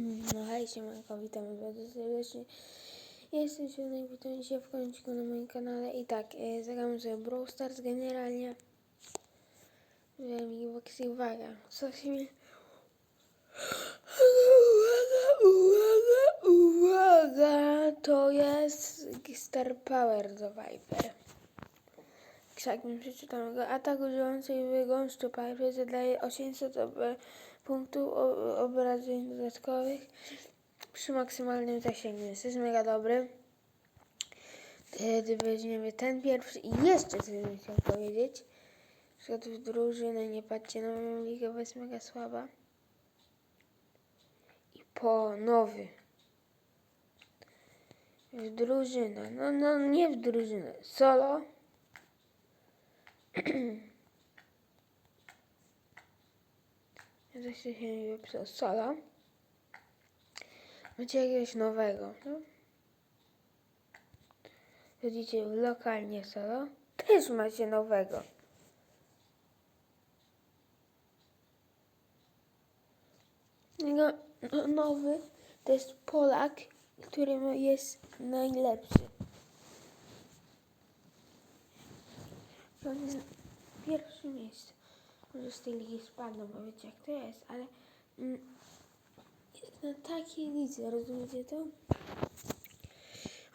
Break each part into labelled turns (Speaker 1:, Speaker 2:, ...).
Speaker 1: No hej, siemanko, witamy bardzo serdecznie. Jestem Sionek, witam się w końcu na moim kanale. I tak, e, zagramy sobie Brawl Stars generalnie. Wiem, i uwaga, co się mi... Uwaga, uwaga, uwaga, to jest Star Power do Viper. Tak, mi przeczytam go. Atak używający gąszczu Piper zadaje 800 ob punktów obrażeń dodatkowych przy maksymalnym zasięgu. Jest, jest mega dobry. Wtedy weźmiemy ten pierwszy i jeszcze coś bym chciał powiedzieć. Na przykład w drużynę, nie patrzcie na moją ligę, bo jest mega słaba. I po nowy. W drużynę, no, no nie w drużynę, solo. Coś się mi wypisał solo. Macie jakiegoś nowego, no? Chodzicie w lokalnie solo. Też macie nowego. Jego no, nowy to jest Polak, który jest najlepszy. On jest na pierwszym miejscu. Może z tej ligi spadną, bo wiecie jak to jest, ale mm, jest na takiej lidze, rozumiecie to?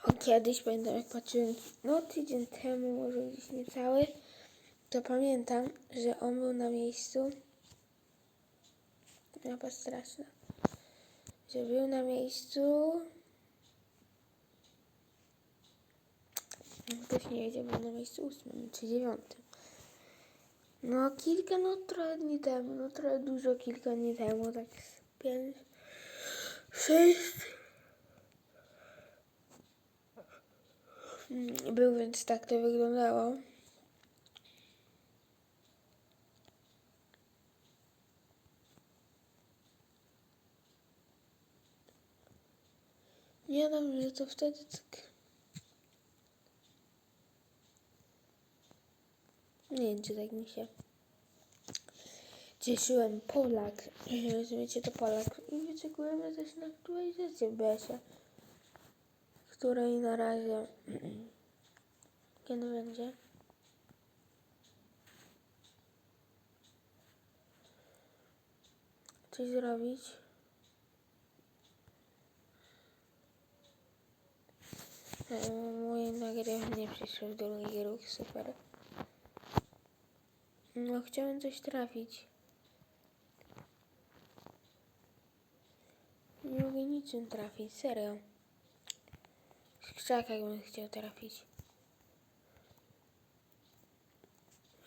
Speaker 1: O, kiedyś pamiętam jak patrzyłem, no tydzień temu, może gdzieś niecały, to pamiętam, że on był na miejscu, mapa straszna, że był na miejscu, ktoś nie wiedział, był na miejscu ósmym czy dziewiątym. No kilka, no trochę dni temu, no trochę dużo, kilka dni temu, tak pięć, sześć. Mm, Był, więc tak to wyglądało. Nie wiem, że to wtedy tak... Nie wiem, czy tak mi się... Cieszyłem Polak. Rozumiecie, to Polak. I wyczekujemy też na aktualizację BS-ie. Której na razie... Kiedy będzie? Coś zrobić? E, Moje nagrywanie przyszło w drugi ruch, super. No, chciałem coś trafić. Nie mogę niczym trafić, serio. W krzakach bym chciał trafić.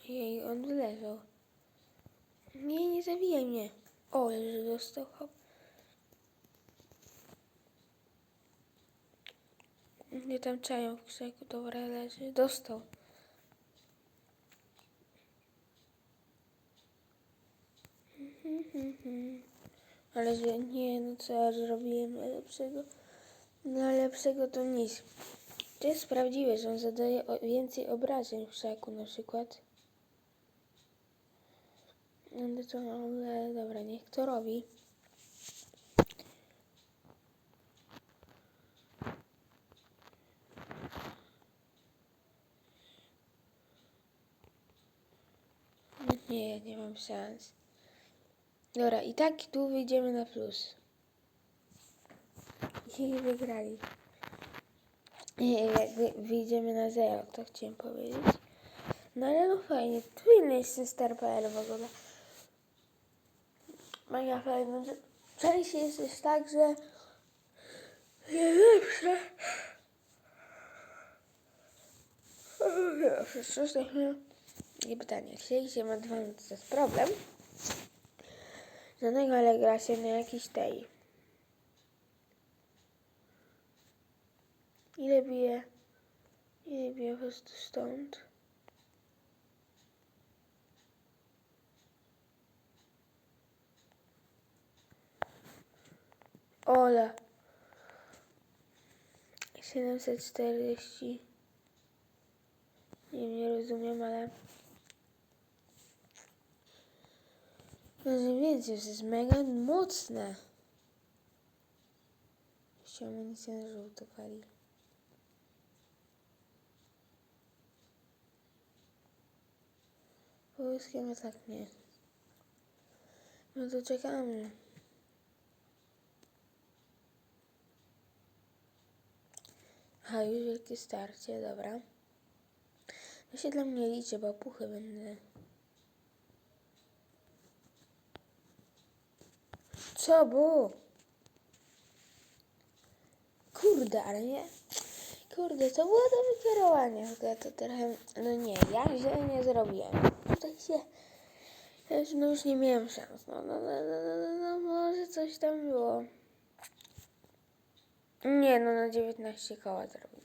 Speaker 1: Jej, on leżał. Nie, nie zabijaj mnie. O, że dostał hop. Nie tam czają w krzaku, dobra, leży. Dostał. Ale że nie, no co ja zrobiłem najlepszego? Najlepszego to nic. To jest prawdziwe, że on zadaje więcej obrażeń w krzaku na przykład. No to, ale dobra, niech to robi. Nie, nie mam szans. Dobra, i tak tu wyjdziemy na plus. I wygrali. Jak wy- wyjdziemy na zero, to chciałem powiedzieć. No ale no fajnie, tu inny jest ten Star.pl w ogóle. Mega fajne. że Częściej jest też tak, że najlepsze. Przepraszam. I pytanie, chcieliście ma dwa to jest problem. Żadnego, ale na jakiś tej. Ile bije? Ile bije po prostu stąd? Ola. 740. Nie, nie rozumiem, ale... Więcej, to jest mega mocne. Się amunicję na żółto pali. Połyskiem tak nie. No to czekamy. A już wielkie starcie, dobra. To się dla mnie liczy, bo puchy będę. Co było? Kurde, ale nie. Kurde, to było tylko Ja to trochę. No nie, ja źle nie zrobiłem. Tutaj się. No już nie miałem szans. No, no, no, no, no, no, no może coś tam było. Nie, no na 19 koła zrobił.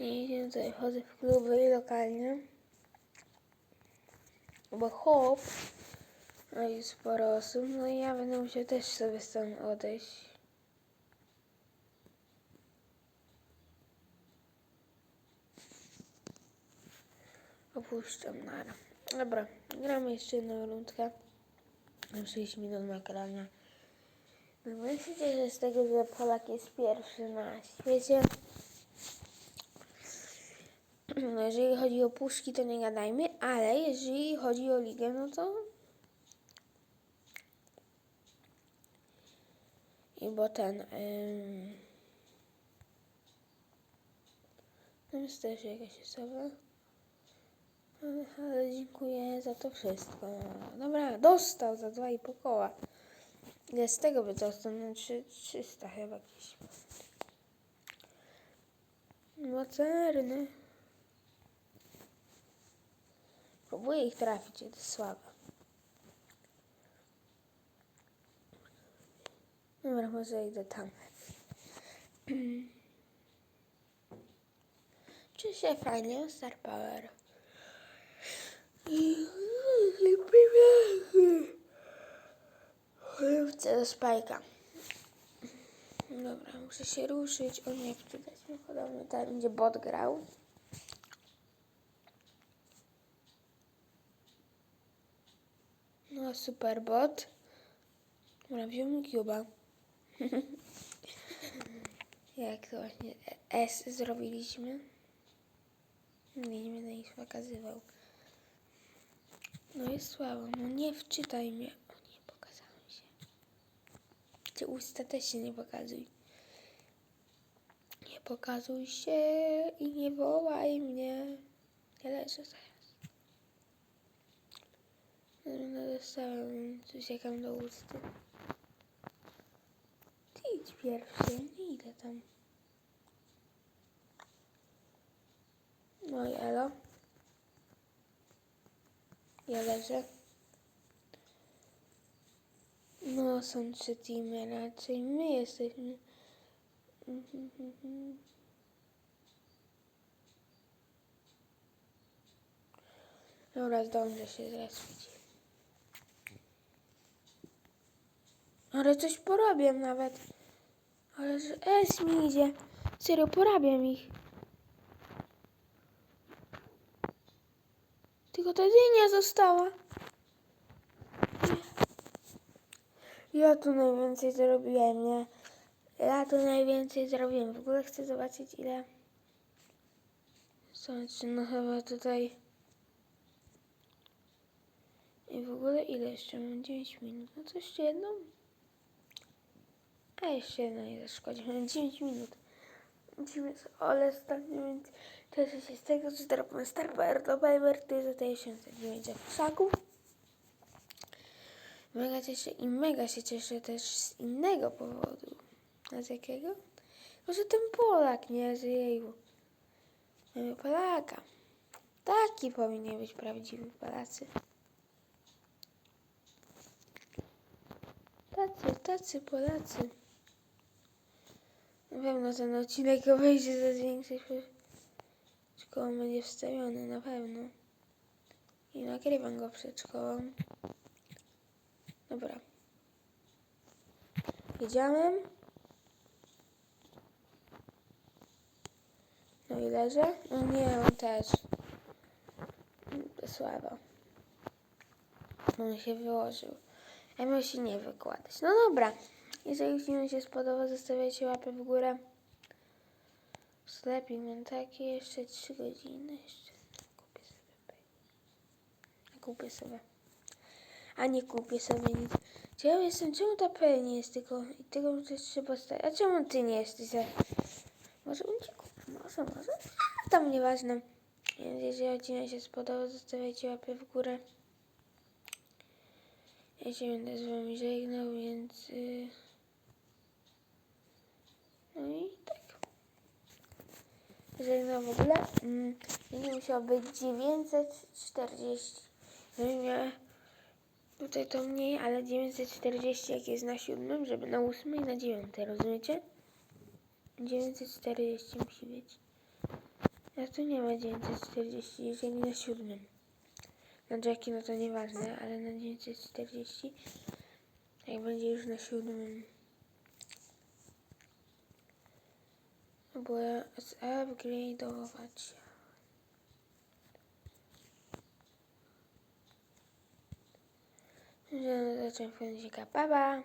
Speaker 1: I tutaj chodzę w kluby lokalnie. Bo hop, no i sporo osób, no i ja będę musiał też sobie stąd odejść. Opuszczam nara. Dobra, gramy jeszcze jedną rundkę. Mam 6 minut nagrania. No myślicie, że z tego, że Polak jest pierwszy na świecie? No jeżeli chodzi o puszki, to nie gadajmy, ale jeżeli chodzi o ligę, no to... I bo ten... Tam jest też jakaś osoba. Ale, dziękuję za to wszystko. Dobra, dostał za dwa i pół koła. Ile z tego by dostał? No trzy- 300 chyba gdzieś. Mocerny. Próbuję ich trafić, to słabe. Dobra, może idę tam. Czy się fajnie? Star Power. Chcę do spajka. Dobra, muszę się ruszyć. O nie, wczytać mi podobno tam będzie bot grał. No, super bot. Dobra, wziął mi Cuba. Jak to właśnie S zrobiliśmy. Nie będę ich pokazywał. No jest słabo. No nie wczytaj mnie. O nie, pokazałem się. Ty usta też się nie pokazuj. Nie pokazuj się i nie wołaj mnie. Ja leżę zaraz. No dostałem jakam do usty. Ty idź pierwszy, nie idę tam. No i elo. Ja leżę. No, są trzy teamy raczej. My jesteśmy. Dobra, zdążę się zrespić. Ale coś porobię nawet. Ale że S mi idzie. Serio, porabiam ich. Tylko ta dynia została. Ja tu najwięcej zrobiłem, nie? Ja tu najwięcej zrobiłem. W ogóle chcę zobaczyć ile... Zobaczcie, no chyba tutaj... I w ogóle ile jeszcze mam? 9 minut. No to jeszcze jedną? A jeszcze jedna nie zaszkodzi. Mam 9 minut. Ale więc cieszę się z tego, że zrobimy Star Power do Viber, to jest za 1909 krzaków. Mega cieszę i mega się cieszę też z innego powodu. A z jakiego? No, ten Polak, nie? Że jeju. Mamy Polaka. Taki powinien być prawdziwy Polacy. Tacy, tacy Polacy. Na pewno ten odcinek obejrzy za większość szkołą będzie wstawiony, na pewno. I nagrywam go przed szkołą. Dobra. Wiedziałem. No i leży? No nie, on też. Słabo. On się wyłożył. Ja miał się nie wykładać. No dobra. Jeżeli film się spodoba, zostawiajcie łapę w górę. Sklep taki jeszcze 3 godziny. Jeszcze kupię sobie. pay. Kupię sobie. A nie kupię sobie nic. Ciekaw jestem, czemu ta P jest tylko... I tego też trzeba stać. A czemu ty nie jesteś? Może on ci kupi? Może, może. A, tam nieważne. Więc jeżeli odcinek się spodobał, zostawiajcie łapę w górę. Ja się będę z wami żegnał, więc... Yy... No i tak. Żegnam w ogóle. Mm, nie musiało być 940. No i miała tutaj to mniej, ale 940 jak jest na siódmym, żeby na ósmej i na dziewiątej, rozumiecie? 940 musi być. A tu nie ma 940, jeżeli na siódmym. Na Jackie no to nieważne, ale na 940 jak będzie już na siódmym. Ja zupgrade'ować. Że zacząłem wchodzić, pa pa!